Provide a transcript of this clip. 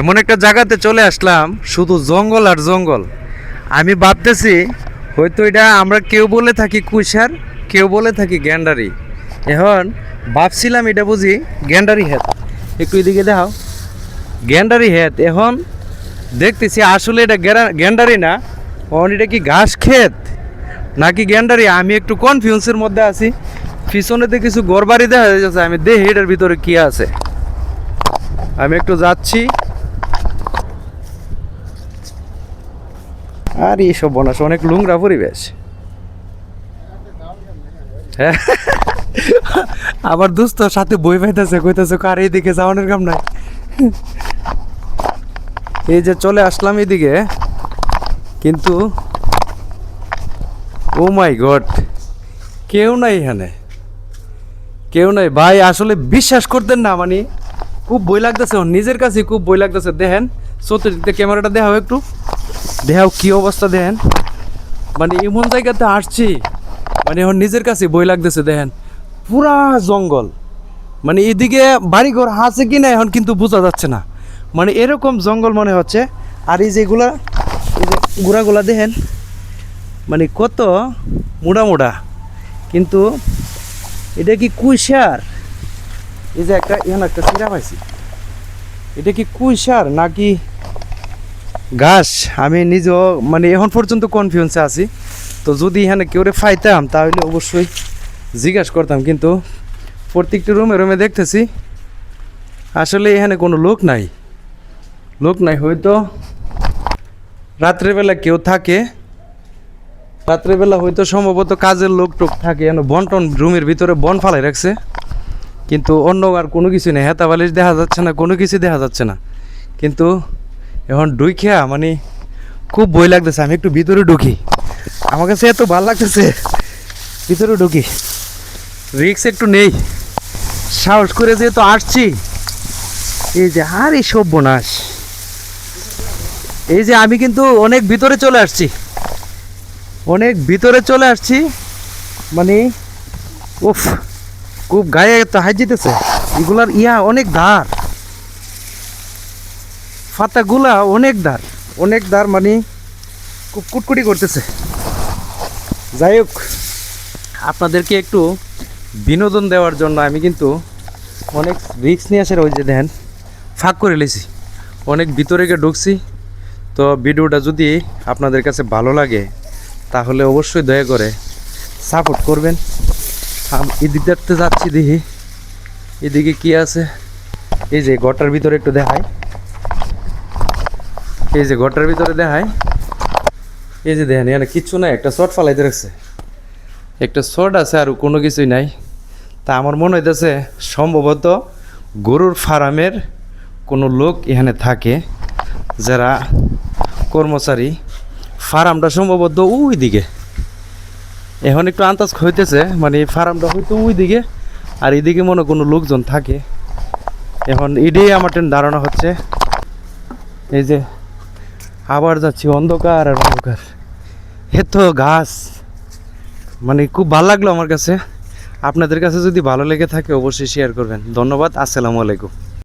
এমন একটা জায়গাতে চলে আসলাম, শুধু জঙ্গল আর জঙ্গল। আমি ভাবতেছি, হয়তো এটা আমরা কেউ বলে থাকি কুইসার কেউ বলে থাকি গ্যান্ডারি। এখন ভাবছিলাম এটা বুঝি গ্যান্ডারি হেড একটু এদিকে দেখাও। গ্যান্ডারি হেড এখন দেখতেছি আসলে এটা গ্যান্ডারি না, এখন এটা কি ঘাস ক্ষেত? নাকি গ্যান্ডারি? আমি একটু কনফিউজের মধ্যে আছি। পিছনেতে কিছু গড়বাড়ি দেখা যাচ্ছে, আমি দেখি এটার ভিতরে কি আছে। আমি একটু যাচ্ছি। আর এইসব বনাস, অনেক লুংরা পরিবেশ। হ্যাঁ? দোস্ত সাথে বই পাইতেছে, কইতেছে, কার এইদিকে যাওয়ানোর কাম নাই? এই যে চলে আসলাম এদিকে, কিন্তু ও মাই গড, কেউ নাই এখানে। কেউ নাই। ভাই, আসলে বিশ্বাস করতেন না মানে খুব বই লাগতেছে নিজের কাছে খুব বই লাগতেছে। দেখেন, চতুর্দিকে ক্যামেরাটা দেখাও একটু। দেখাও কি অবস্থা দেখেন? মানে এমন জায়গাতে আসছি মানে এখন নিজের কাছে বই লাগতেছে দেখেন। পুরা জঙ্গল। মানে এদিকে বাড়িঘর আছে কি না এখন কিন্তু বোঝা যাচ্ছে না। মানে এরকম জঙ্গল মনে হচ্ছে। আর এই যেগুলা, এই যে গুড়াগুলা দেখেন মানে কত মোড়া মোড়া কিন্তু এটা কি কুইশার এই যে একটা, এখানে একটা চিরা পাইছি। এটা কি কুইশার নাকি ঘাস আমি নিজেও মানে এখন পর্যন্ত কনফিউন্সে আছি। তো যদি এখানে কেউ ফাইতাম, তাহলে অবশ্যই জিজ্ঞাসা করতাম। কিন্তু প্রত্যেকটি রুমে রুমে দেখতেছি, আসলে এখানে কোনো লোক নাই। লোক নাই হয়তো রাত্রেবেলা কেউ থাকে। রাত্রেবেলা হয়তো সম্ভবত কাজের লোক টোক থাকে বন্টন রুমের ভিতরে বন ফালাই রাখছে। কিন্তু অন্য আর কোনো কিছু নেই। হেতা বালিশ দেখা যাচ্ছে না, কোনো কিছু দেখা যাচ্ছে না। কিন্তু এখন ডুই খেয়া মানে খুব বই লাগতেছে, আমি একটু ভিতরে ঢুকি। আমার কাছে এত ভালো লাগতেছে, ভিতরে ঢুকি। রিক্স একটু নেই। সাহস করে যেহেতু আসছি, এই যে আর এই সব বোনাস এই যে আমি কিন্তু অনেক ভিতরে চলে আসছি। অনেক ভিতরে চলে আসছি মানে উফ, খুব গায়ে তো হাই যেতেছে এগুলার ইয়া অনেক ধার। ফাতাগুলা অনেক দার। অনেক দার মানে খুব কুটকুটি করতেছে। যাই হোক, আপনাদেরকে একটু বিনোদন দেওয়ার জন্য আমি কিন্তু অনেক রিক্স নিয়ে আসার ওই যে দেখেন, ফাঁক করে লেছি। অনেক ভিতরে গিয়ে ঢুকছি। তো ভিডিওটা যদি আপনাদের কাছে ভালো লাগে, তাহলে অবশ্যই দয়া করে সাপোর্ট করবেন। এদিকটাতে যাচ্ছি দেখি। এদিকে কি আছে? এই যে গটার ভিতরে একটু দেখাই। এই যে ঘরটার ভিতরে দেখাই। এই যে দেখেন, এখানে কিচ্ছু নাই, একটা শর্ট ফালাইতে রাখছে। একটা শর্ট আছে আর কোনো কিছুই নাই। তা আমার মনে হইতেছে সম্ভবত গরুর ফার্মের কোনো লোক এখানে থাকে যারা কর্মচারী। ফার্মটা সম্ভবত ওই দিকে এখন একটু আন্দাজ হইতেছে মানে ফার্মটা হয়তো ওই দিকে আর এদিকে মনে কোনো লোকজন থাকে। এখন এটাই আমার ধারণা হচ্ছে। এই যে আবার যাচ্ছি অন্ধকার আর অন্ধকার। এত গাছ। মানে খুব ভালো লাগল আমার কাছে। আপনাদের কাছে যদি ভালো লেগে থাকে অবশ্যই শেয়ার করবেন। ধন্যবাদ, আসসালামু আলাইকুম।